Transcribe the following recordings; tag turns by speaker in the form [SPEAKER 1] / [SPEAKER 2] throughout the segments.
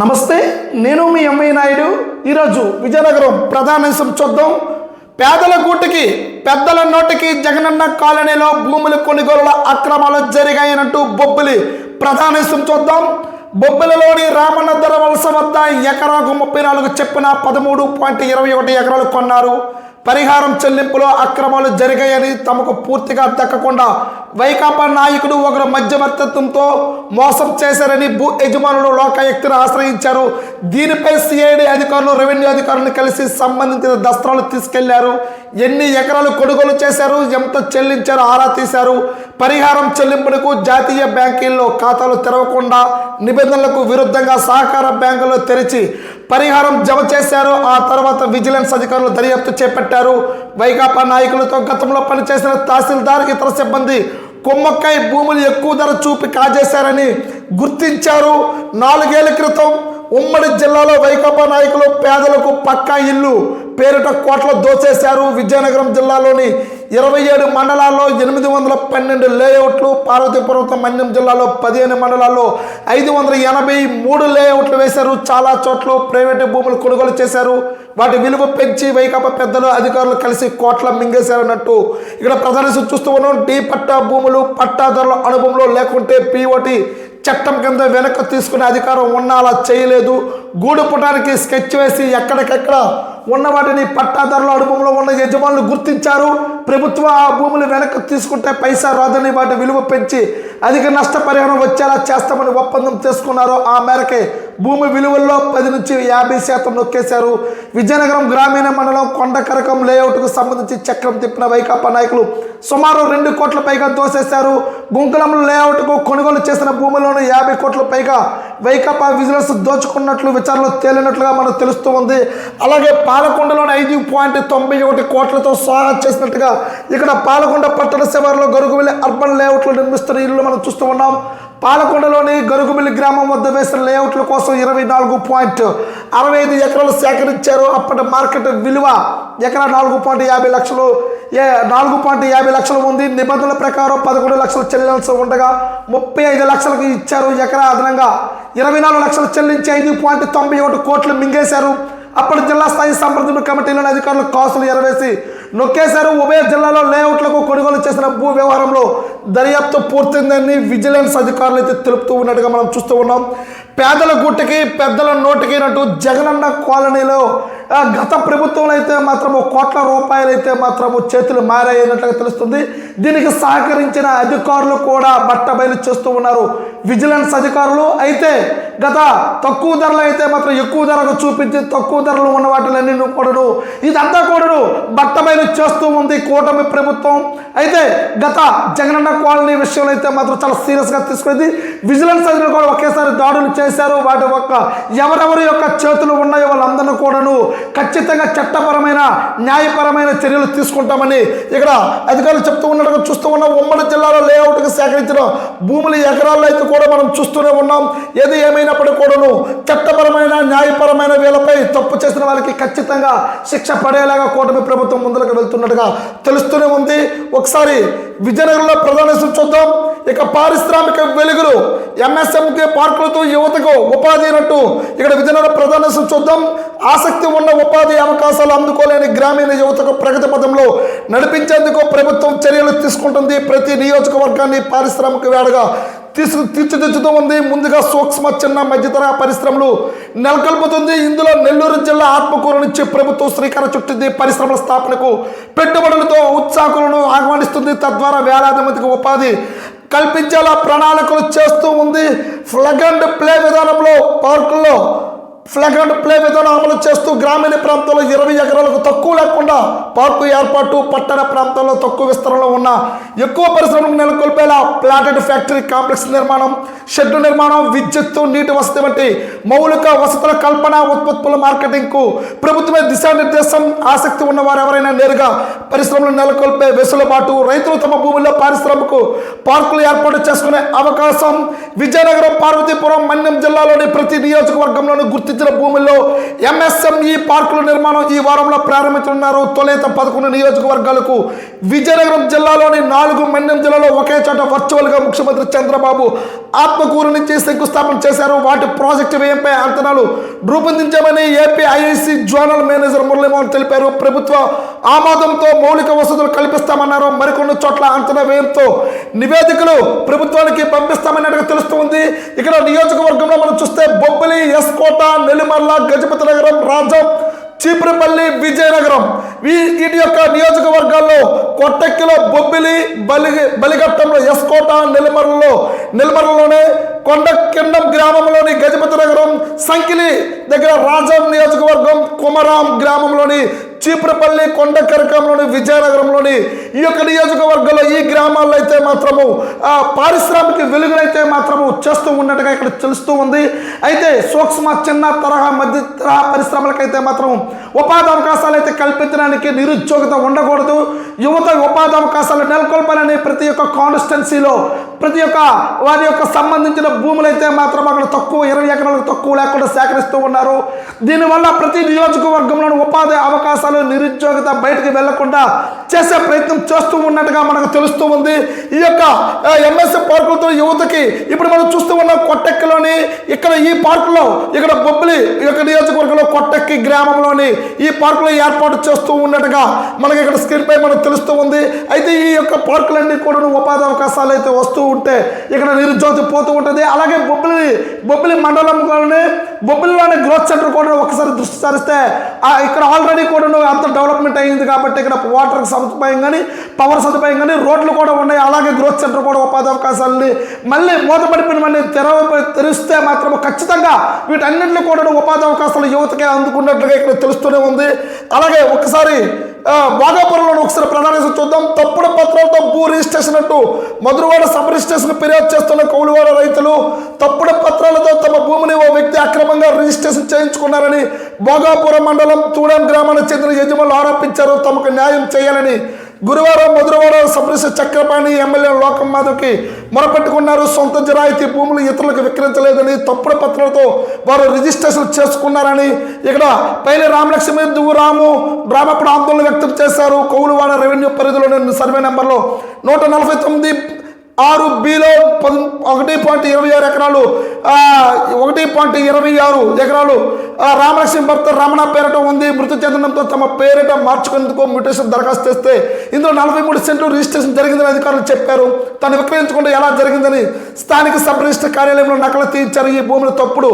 [SPEAKER 1] నమస్తే నేను మీ ఎంఐ నాయుడు. ఈరోజు విజయనగరం ప్రధాన అంశం చూద్దాం. పేదల గూటికి పెద్దల నోటికి జగనన్న కాలనీలో భూముల కొనుగోలుల అక్రమాలు జరిగాయనంటూ బొబ్బిలి ప్రధాన అంశం చూద్దాం. బొబ్బిలలోని రామన్న ధర వలస వద్ద ఎకరాకు ముప్పై నాలుగు చెప్పున పదమూడు పాయింట్ ఇరవై ఒకటి ఎకరాలు కొన్నారు. పరిహారం చెల్లింపులో అక్రమాలు జరిగాయని తమకు పూర్తిగా దక్కకుండా వైకాపా నాయకుడు ఒకరు మధ్యవర్తిత్వంతో మోసం చేశారని భూ యజమానులు లోకాయుక్తిని ఆశ్రయించారు. దీనిపై సిఐడి అధికారులు రెవెన్యూ అధికారులను కలిసి సంబంధించిన దస్త్రాలు తీసుకెళ్ళారు. ఎన్ని ఎకరాలు కొనుగోలు చేశారు ఎంత చెల్లించారో ఆరా తీశారు. పరిహారం చెల్లింపులకు జాతీయ బ్యాంకీల్లో ఖాతాలు తెరవకుండా నిబంధనలకు విరుద్ధంగా సహకార బ్యాంకులు తెరిచి పరిహారం జమ చేశారు. ఆ తర్వాత విజిలెన్స్ అధికారులు దర్యాప్తు చేపట్టారు. వైకాపా నాయకులతో గతంలో పనిచేసిన తహసీల్దార్ ఇతర సిబ్బంది కొమ్మక్కాయ భూములు ఎక్కువ ధర చూపి కాజేశారని గుర్తించారు. నాలుగేళ్ళ క్రితం ఉమ్మడి జిల్లాలో వైకాపా నాయకులు పేదలకు పక్కా ఇల్లు పేరిట కోట్ల దోచేశారు విజయనగరం జిల్లాలోని ఇరవై ఏడు మండలాల్లో ఎనిమిది వందల పన్నెండు లేఅవుట్లు పార్వతీపురం మన్యం జిల్లాలో పదిహేను మండలాల్లో ఐదు వందల ఎనభై మూడు లేఅవుట్లు వేశారు. చాలా చోట్ల ప్రైవేటు భూములు కొనుగోలు చేశారు. వాటి విలువ పెంచి వైకాపా పెద్దలు అధికారులు కలిసి కోట్ల మింగేశారన్నట్టు ఇక్కడ ప్రధాన చూస్తూ ఉన్నాం. డి పట్టా భూములు పట్టాదారుల అనుభవంలో లేకుంటే పిఓటి చట్టం కింద వెనక్కి తీసుకునే అధికారం ఉన్నా అలా చేయలేదు. గూడు పుటానికి స్కెచ్ వేసి ఎక్కడికెక్కడ ఉన్న వాటిని పట్టాదారుల అనుభవంలో ఉన్న యజమానులు గుర్తించారు. ప్రభుత్వం ఆ భూములు వెనక్కి తీసుకుంటే పైసా రాదని వాటి విలువ పెంచి అధిక నష్టపరిహారం వచ్చేలా చేస్తామని ఒప్పందం చేసుకున్నారు. ఆ మేరకే భూమి విలువల్లో పది నుంచి యాభై శాతం నొక్కేశారు. విజయనగరం గ్రామీణ మండలం కొండకరకం లేఅవుట్కు సంబంధించి చక్రం తిప్పిన వైకాపా నాయకులు సుమారు రెండు కోట్ల పైగా దోసేశారు. గుంకులం లేఅవుట్కు కొనుగోలు చేసిన భూములను యాభై కోట్ల పైగా వైకాపా విజిలెన్స్ దోచుకున్నట్లు విచారణలో తేలినట్లుగా మనకు తెలుస్తూ ఉంది. అలాగే పాలకొండలోని ఐదు పాయింట్ తొంభై ఒకటి కోట్లతో సహా చేసినట్టుగా ఇక్కడ పాలకొండ పట్టణ శివారులో గరుగుమిల్లి అర్బన్ లేఅవుట్లు నిర్మిస్తున్న ఇల్లు మనం చూస్తూ ఉన్నాం. పాలకొండలోని గరుగుమిల్లి గ్రామం వద్ద వేసిన లేఅవుట్ల కోసం ఇరవై నాలుగు పాయింట్ అరవై ఐదు ఎకరాలు సేకరించారు. అప్పటి మార్కెట్ విలువ ఎకరా నాలుగు పాయింట్ యాభై లక్షలు ఏ నాలుగు పాయింట్ యాభై లక్షలు ఉంది. నిబంధనల ప్రకారం పదకొండు లక్షలు చెల్లించాల్సి ఉండగా ముప్పై ఐదు లక్షలకు ఇచ్చారు ఎకరా అదనంగా. ఇరవై నాలుగు లక్షలు చెల్లించి ఐదు పాయింట్ తొంభై ఒకటి కోట్లు మింగేశారు. అప్పటి జిల్లా స్థాయి సంప్రదింపు కమిటీలోని అధికారులు కాసులు ఎరవేసి నొక్కేశారు. ఉభయ జిల్లాలో లేఅవుట్లకు కొనుగోలు చేసిన భూ వ్యవహారంలో దర్యాప్తు పూర్తిందని విజిలెన్స్ అధికారులు అయితే తెలుపుతూ ఉన్నట్టుగా మనం చూస్తూ ఉన్నాం. పేదల గుట్టకి పెద్దల నోటికి నటు జగనన్న కాలనీలో గత ప్రభుత్వంలో అయితే మాత్రము కోట్ల రూపాయలు అయితే మాత్రము చేతులు మారాయినట్లుగా తెలుస్తుంది. దీనికి సహకరించిన అధికారులు కూడా బట్టబయలు చేస్తూ ఉన్నారు. విజిలెన్స్ అధికారులు అయితే గత తక్కువ ధరలు అయితే మాత్రం ఎక్కువ ధరకు చూపించి తక్కువ ధరలు ఉన్న వాటిలన్నీ కూడాను ఇదంతా కూడాను బట్టబయలు చేస్తూ ఉంది కూటమి ప్రభుత్వం. అయితే గత జగనన్న కాలనీ విషయంలో అయితే మాత్రం చాలా సీరియస్గా తీసుకుంది. విజిలెన్స్ అధికారులు కూడా ఒకేసారి దాడులు చేశారు. వాటి యొక్క ఎవరెవరి యొక్క చేతులు ఉన్నాయో వాళ్ళందరినీ కూడాను ఖచ్చితంగా చట్టపరమైన న్యాయపరమైన చర్యలు తీసుకుంటామని ఇక్కడ అధికారులు చెప్తూ ఉన్నట్టుగా చూస్తూ ఉన్నాం. ఉమ్మడి జిల్లాలో లేఅవుట్కి సేకరించిన భూముల ఎకరాల్లో అయితే కూడా మనం చూస్తూనే ఉన్నాం. ఏది ఏమైనప్పటికీ కూడాను చట్టపరమైన న్యాయపరమైన వీళ్ళపై తప్పు చేసిన వాళ్ళకి ఖచ్చితంగా శిక్ష పడేలాగా కూటమి ప్రభుత్వం ముందుకు వెళ్తున్నట్టుగా తెలుస్తూనే ఉంది. ఒకసారి విజయనగరంలో ప్రధాన చూద్దాం. ఇక పారిశ్రామిక వెలుగులు ఎంఎస్ఎంకే పార్కులతో యువతకు ఉపాధి అయినట్టు ఇక్కడ విజయనగరం ప్రధాన చూద్దాం. ఆసక్తి ఉన్న ఉపాధి అవకాశాలు అందుకోలేని గ్రామీణ యువతకు ప్రగతి పథంలో నడిపించేందుకు ప్రభుత్వం చర్యలు తీసుకుంటుంది. ప్రతి నియోజకవర్గాన్ని పారిశ్రామిక వేడగా తీసుకు తీర్చిదిద్దుతూ ఉంది ముందుగా సూక్ష్మ చిన్న మధ్యతర పరిశ్రమలు నెలకొల్పుతుంది. ఇందులో నెల్లూరు జిల్లా ఆత్మకూరు నుంచి ప్రభుత్వం శ్రీకారం చుట్టింది. పరిశ్రమల స్థాపనకు పెట్టుబడులతో ఉత్సాహకులను ఆహ్వానిస్తుంది. తద్వారా వేలాది మందికి ఉపాధి కల్పించేలా ప్రణాళికలు చేస్తూ ఉంది. ఫ్లగ్ అండ్ ప్లే విధానంలో పార్కుల్లో ఫ్లగ్ అండ్ ప్లే విధానం అమలు చేస్తూ గ్రామీణ ప్రాంతంలో ఇరవై ఎకరాలకు తక్కువ లేకుండా పార్కు ఏర్పాటు పట్టణ ప్రాంతాల్లో తక్కువ విస్తరణలో ఉన్న ఎక్కువ పరిశ్రమలకు నెలకొల్పేలా ప్లాటెడ్ ఫ్యాక్టరీ కాంప్లెక్స్ నిర్మాణం షెడ్ నిర్మాణం విద్యుత్తు నీటి వసతి వంటి మౌలిక వసతుల కల్పన ఉత్పత్తుల మార్కెటింగ్కు ప్రభుత్వమే దిశానిర్దేశం ఆసక్తి ఉన్న వారు ఎవరైనా నేరుగా పరిశ్రమలు నెలకొల్పే వెసులుబాటు రైతులు తమ భూముల్లో పారిశ్రామిక పార్కులు ఏర్పాటు చేసుకునే అవకాశం విజయనగరం పార్వతీపురం మన్యం జిల్లాలోని ప్రతి నియోజకవర్గంలోనూ గుర్తు గుర్తించిన భూముల్లో ఎంఎస్ఎంఈ పార్కుల నిర్మాణం ఈ వారంలో ప్రారంభించనున్నారు. తొలేత పదకొండు నియోజకవర్గాలకు విజయనగరం జిల్లాలోని నాలుగు మన్యం జిల్లాలో ఒకే చోట వర్చువల్గా ముఖ్యమంత్రి చంద్రబాబు ఆత్మకూరు నుంచి శంకుస్థాపన చేశారు. వాటి ప్రాజెక్టు వ్యయంపై అంచనాలు రూపొందించామని AP IIC zonal manager Muralimohan తెలిపారు. ప్రభుత్వ ఆమోదంతో మౌలిక వసతులు కల్పిస్తామన్నారు. మరికొన్ని చోట్ల అంచనా వ్యయంతో నివేదికలు ప్రభుత్వానికి పంపిస్తామన్నట్టుగా తెలుస్తుంది. ఇక్కడ నియోజకవర్గంలో మనం చూస్తే బొబ్బిలి ఎస్కోట నెల్లిమర్ల గజపతి నగరం రాజం చీపురపల్లి విజయనగరం. వీటి యొక్క నియోజకవర్గాల్లో కొట్టెక్కిలో బొబ్బిలి బలి బలిఘట్టంలో ఎస్కోట నెల్లిమర్లలో నెల్లిమర్లలోనే కొండ కిండం గ్రామంలోని గజపతి నగరం సంకిలి దగ్గర రాజం నియోజకవర్గం కుమరాం గ్రామంలోని చీపురపల్లి కొండకరకంలోని విజయనగరంలోని ఈ యొక్క నియోజకవర్గంలో ఈ గ్రామాల్లో అయితే మాత్రము ఆ పారిశ్రామిక వెలుగునైతే మాత్రము చేస్తూ ఉన్నట్టుగా ఇక్కడ తెలుస్తూ ఉంది. అయితే సూక్ష్మ చిన్న తరహా మధ్య తరహా పరిశ్రమలకైతే మాత్రం ఉపాధి అవకాశాలు అయితే కల్పించడానికి నిరుద్యోగిత ఉండకూడదు. యువత ఉపాధి అవకాశాలు నెలకొల్పాలని ప్రతి ఒక్క కాన్స్టిట్యున్సీలో ప్రతి ఒక్క వారి యొక్క సంబంధించిన భూములు అయితే మాత్రం అక్కడ తక్కువ ఇరవై ఎకరాలకు తక్కువ లేకుండా సేకరిస్తూ ఉన్నారు. దీనివల్ల ప్రతి నియోజకవర్గంలోని ఉపాధి అవకాశాలు నిరుద్యోగత బయటకు వెళ్ళకుండా చేసే ప్రయత్నం చేస్తూ ఉన్నట్టుగా మనకు తెలుస్తూ ఉంది. ఈ యొక్క ఎంఎస్ఎ పార్కులతో యువతకి ఇప్పుడు మనం చూస్తూ ఉన్న కొట్టెక్కలోని ఇక్కడ ఈ పార్కులో ఇక్కడ బొబ్బిలి ఈ యొక్క నియోజకవర్గంలో కొట్టెక్కి గ్రామంలోని ఈ పార్కులో ఏర్పాటు చేస్తూ ఉన్నట్టుగా మనకి ఇక్కడ స్క్రీన్ పై మనకు తెలుస్తూ ఉంది. అయితే ఈ యొక్క పార్కులన్నీ కూడా ఉపాధి అవకాశాలు అయితే వస్తూ ఉంటే ఇక్కడ నిరుద్యోగం పోతూ ఉంటుంది. అలాగే బొబ్బిలి బొబ్బిలి మండలంలోనే బొబ్బిలిలోని గ్రోత్ సెంటర్ కూడా ఒకసారి దృష్టి సారిస్తే ఇక్కడ ఆల్రెడీ కూడా అంత డెవలప్మెంట్ అయింది కాబట్టి ఇక్కడ వాటర్ సదుపాయం కానీ పవర్ సదుపాయం కానీ రోడ్లు కూడా ఉన్నాయి. అలాగే గ్రోత్ సెంటర్ కూడా ఉపాధి అవకాశాలని మళ్ళీ మూతపడిపోయినవన్నీ తెరవ తెరిస్తే మాత్రం ఖచ్చితంగా వీటన్నింటిలో కూడా ఉపాధి అవకాశాలు యువతకే అందుకున్నట్లుగా ఇక్కడ తెలుస్తూనే ఉంది. అలాగే ఒకసారి ఆ, భోగాపురంలో ఒకసారి ప్రణాళిక చూద్దాం. తప్పుడు పత్రాలతో భూ రిజిస్ట్రేషన్ అంటూ మధురవాడ సబ్ రిజిస్ట్రేషన్ ఫిర్యాదు చేస్తున్న కౌలువాడ రైతులు తప్పుడు పత్రాలతో తమ భూమిని ఓ వ్యక్తి అక్రమంగా రిజిస్ట్రేషన్ చేయించుకున్నారని భోగాపురం మండలం తూడెం గ్రామానికి చెందిన యజమానులు ఆరోపించారు. తమకు న్యాయం చేయాలని గురువారం మధురవాడ సబ్రిస చక్రపాణి ఎమ్మెల్యే లోకం మాధవ్కి మొరపెట్టుకున్నారు. సొంత జరాయితీ భూములు ఇతరులకు విక్రయించలేదని తప్పుడు పత్రాలతో వారు రిజిస్ట్రేషన్ చేసుకున్నారని ఇక్కడ పైన రామలక్ష్మి దువ్వు రాము రామప్పుడు ఆందోళన వ్యక్తం చేశారు. కౌలువాడ రెవెన్యూ పరిధిలోని సర్వే నెంబర్లో నూట నలభై తొమ్మిది ఆరు బిలో ఒకటి పాయింట్ ఇరవై ఆరు ఎకరాలు ఒకటి పాయింట్ ఇరవై ఆరు ఎకరాలు. రామలక్ష్మి భర్త రమణ పేరట ఉంది. మృతి చెందడంతో తమ పేరిట మార్చుకునేందుకు మ్యూటేషన్ దరఖాస్తు చేస్తే ఇందులో నలభై మూడు సెంట్లు రిజిస్ట్రేషన్ జరిగిందని అధికారులు చెప్పారు. తను విక్రయించకుండా ఎలా జరిగిందని స్థానిక సబ్ రిజిస్టర్ కార్యాలయంలో నకలు తీర్చారు. ఈ భూములు తప్పుడు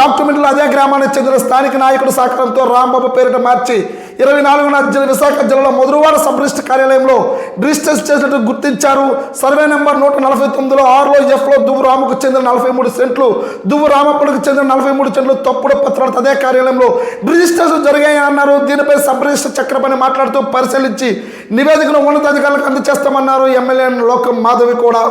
[SPEAKER 1] డాక్యుమెంట్లు అదే గ్రామానికి చెందిన స్థానిక నాయకుడు సహకారంతో రాంబాబు పేరిట మార్చి ఇరవై నాలుగున జిల్లా విశాఖ జిల్లాలో మధురవాడ సబ్ రిజిస్టర్ కార్యాలయంలో రిజిస్టర్ చేసినట్టు గుర్తించారు. సర్వే నెంబర్ నూట నలభై తొమ్మిదిలో ఆరులో ఎఫ్లో దువ్వు రాముకు చెందిన నలభై మూడు సెంట్లు దువ్వు రామప్పడికి చెందిన నలభై మూడు సెంట్లు తప్పుడు పత్రాలు అదే కార్యాలయంలో రిజిస్ట్రేషన్ జరిగాయి అన్నారు. దీనిపై సబ్ రిజిస్టర్ చక్రపని మాట్లాడుతూ పరిశీలించి నివేదికను ఉన్నతాధికారులకు అందజేస్తామన్నారు. ఎమ్మెల్యే లోకం మాధవి కూడా.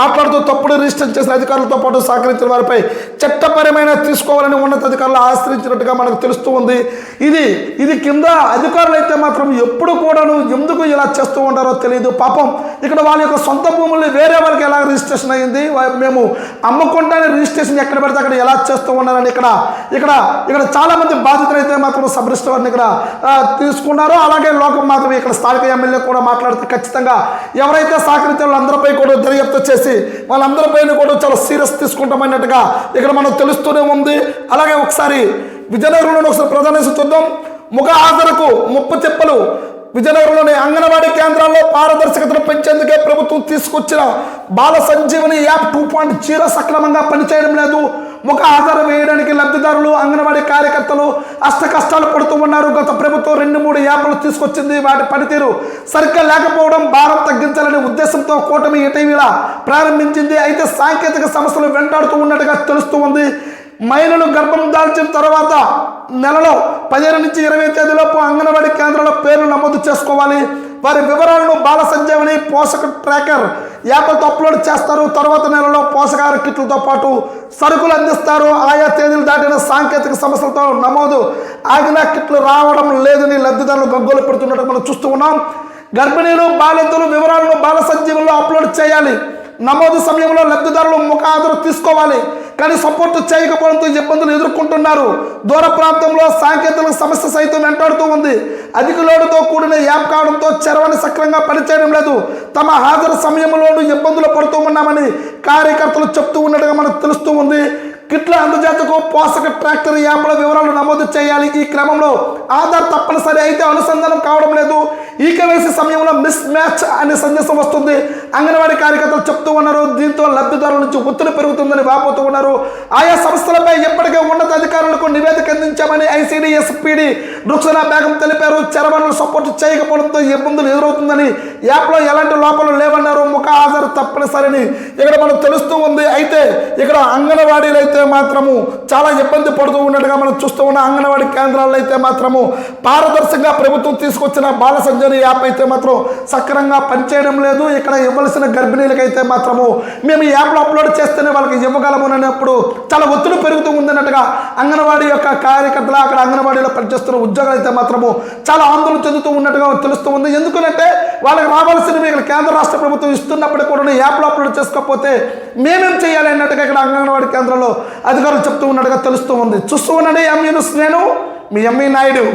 [SPEAKER 1] మాట్లాడుతూ తప్పుడు రిజిస్టర్ చేసిన అధికారులతో పాటు సహకరించిన వారిపై చట్టపరమైన తీసుకోవాలని ఉన్నతాధికారులు ఆశ్రయించినట్టుగా మనకు తెలుస్తూ ఉంది. ఇది ఇది కింద అధికారులు అయితే మాత్రం ఎప్పుడు కూడాను ఎందుకు ఇలా చేస్తూ ఉంటారో తెలియదు పాపం ఇక్కడ వాళ్ళ యొక్క సొంత భూముల్ని వేరే వాళ్ళకి ఎలా రిజిస్ట్రేషన్ అయింది మేము అమ్మకుండానే రిజిస్ట్రేషన్ ఎక్కడ పెడితే అక్కడ ఎలా చేస్తూ ఉన్నారని ఇక్కడ ఇక్కడ ఇక్కడ చాలామంది బాధితులు అయితే మాత్రం సబ్ రిజిస్టర్ వారిని ఇక్కడ తీసుకున్నారో తీసుకున్నారు. అలాగే లోకం మాత్రం ఇక్కడ స్థానిక ఎమ్మెల్యే కూడా మాట్లాడుతూ ఖచ్చితంగా ఎవరైతే సహకరించారో వాళ్ళందరిపై కూడా దర్యాప్తు చేసి వాళ్ళందరిపైన కూడా చాలా సీరియస్ తీసుకుంటామన్నట్టుగా ఇక్కడ మనకు తెలుస్తూనే ఉంది. అలాగే ఒకసారి విజయనగరంలో ఒకసారి ప్రధాన చూద్దాం. ముఖ ఆదరకు ముప్పు చెప్పలు విజయనగరంలోని అంగన్వాడీ కేంద్రాల్లో పారదర్శకతను పెంచేందుకే ప్రభుత్వం తీసుకొచ్చిన Bala Sanjeevani app two point zero సక్రమంగా పనిచేయడం లేదు. ముఖ ఆధారం వేయడానికి లబ్ధిదారులు అంగన్వాడీ కార్యకర్తలు అష్ట కష్టాలు పడుతూ ఉన్నారు. గత ప్రభుత్వం రెండు మూడు యాప్లు తీసుకొచ్చింది. వాటి పనితీరు సరిగ్గా లేకపోవడం భారం తగ్గించాలనే ఉద్దేశంతో కూటమి ఇటీవల ప్రారంభించింది. అయితే సాంకేతిక సమస్యలు వెంటాడుతూ ఉన్నట్టుగా తెలుస్తూ ఉంది. మహిళలు గర్భం దాల్చిన తర్వాత నెలలో పదిహేను నుంచి ఇరవై తేదీలో నమోదు చేసుకోవాలి. వారి వివరాలను బాల సంజీవని పోషక ట్రాకర్ యాప్లతో అప్లోడ్ చేస్తారు. తర్వాత నెలలో పోషకాహార కిట్లతో పాటు సరుకులు అందిస్తారు. ఆయా తేదీలు దాటిన సాంకేతిక సమస్యలతో నమోదు ఆగిన కిట్లు రావడం లేదని లబ్ధిదారులు గగ్గోలు పెడుతున్నట్టు మనం చూస్తూ ఉన్నాం. గర్భిణీలు బాలింతలు వివరాలను బాల సంజీవనంలో అప్లోడ్ చేయాలి. నమోదు సమయంలో లబ్ధిదారులు ముఖ తీసుకోవాలి. కానీ సపోర్ట్ చేయకపోవడంతో ఇబ్బందులు ఎదుర్కొంటున్నారు. దూర ప్రాంతంలో సాంకేతిక సమస్య సైతం వెంటాడుతూ ఉంది. అధిక లోడుతో కూడిన యాప్ కావడంతో చరవని సక్రంగా పనిచేయడం లేదు. తమ హాజరు సమయంలోనూ ఇబ్బందులు పడుతూ ఉన్నామని కార్యకర్తలు చెప్తూ ఉన్నట్టుగా మనకు తెలుస్తూ ఉంది. కిట్ల అందజాతకు పోషక ట్రాక్టర్ యాప్ల వివరాలు నమోదు చేయాలి ఈ క్రమంలో. ఆధార్ తప్పనిసరి అయితే అనుసంధానం కావడం లేదు. ఈ కేవైసీ సమయంలో మిస్ మ్యాచ్ అనే సందేశం వస్తుంది. అంగన్వాడీ కార్యకర్తలు చెప్తూ ఉన్నారు దీంతో లబ్ధిదారుల నుంచి ఒత్తిడి పెరుగుతుందని వాపోతూ ఉన్నారు. ఆయా సంస్థలపై ఇప్పటికే ఉన్నత అధికారులకు నివేదిక అందించామని ఐసీడీ ఎస్పీడీ రుక్సనా బేగం తెలిపారు. చరవణలు సపోర్ట్ చేయకపోవడంతో ఇబ్బందులు ఎదురవుతుందని యాప్లో ఎలాంటి లోపాలు లేవన్నారు. ముఖ హాజరు తప్పనిసరిని ఇక్కడ మనకు తెలుస్తూ ఉంది. అయితే ఇక్కడ అంగన్వాడీలు అయితే మాత్రము చాలా ఇబ్బంది పడుతూ ఉన్నట్టుగా మనం చూస్తూ ఉన్న. అంగన్వాడీ కేంద్రాల్లో అయితే మాత్రము పారదర్శకంగా ప్రభుత్వం తీసుకొచ్చిన బాల సంజరి యాప్ అయితే మాత్రం సక్రమంగా పనిచేయడం లేదు. ఇక్కడ ఇవ్వాల్సిన గర్భిణీలకైతే మాత్రము మేము ఈ యాప్లో అప్లోడ్ చేస్తేనే వాళ్ళకి ఇవ్వగలము అన్నప్పుడు చాలా ఒత్తిడి పెరుగుతూ ఉందన్నట్టుగా అంగన్వాడీ యొక్క కార్యకర్తలు అక్కడ అంగన్వాడీలో పనిచేస్తున్న ఉద్యోగాలు అయితే మాత్రము చాలా ఆందోళన చెందుతూ ఉన్నట్టుగా తెలుస్తూ ఉంది. ఎందుకంటే వాళ్ళకి రావాల్సినవి ఇక్కడ కేంద్ర రాష్ట్ర ప్రభుత్వం ఇస్తున్నప్పుడు కూడా ఈ యాప్లో అప్లోడ్ చేసుకోకపోతే మేమేం చేయాలి అన్నట్టుగా ఇక్కడ అంగన్వాడీ కేంద్రంలో అధికారులు చెప్తూ ఉన్నట్టుగా తెలుస్తూ ఉంది. చూస్తూ ఉండండి ఎంఈ నేను మీ ఎంఈ నాయుడు.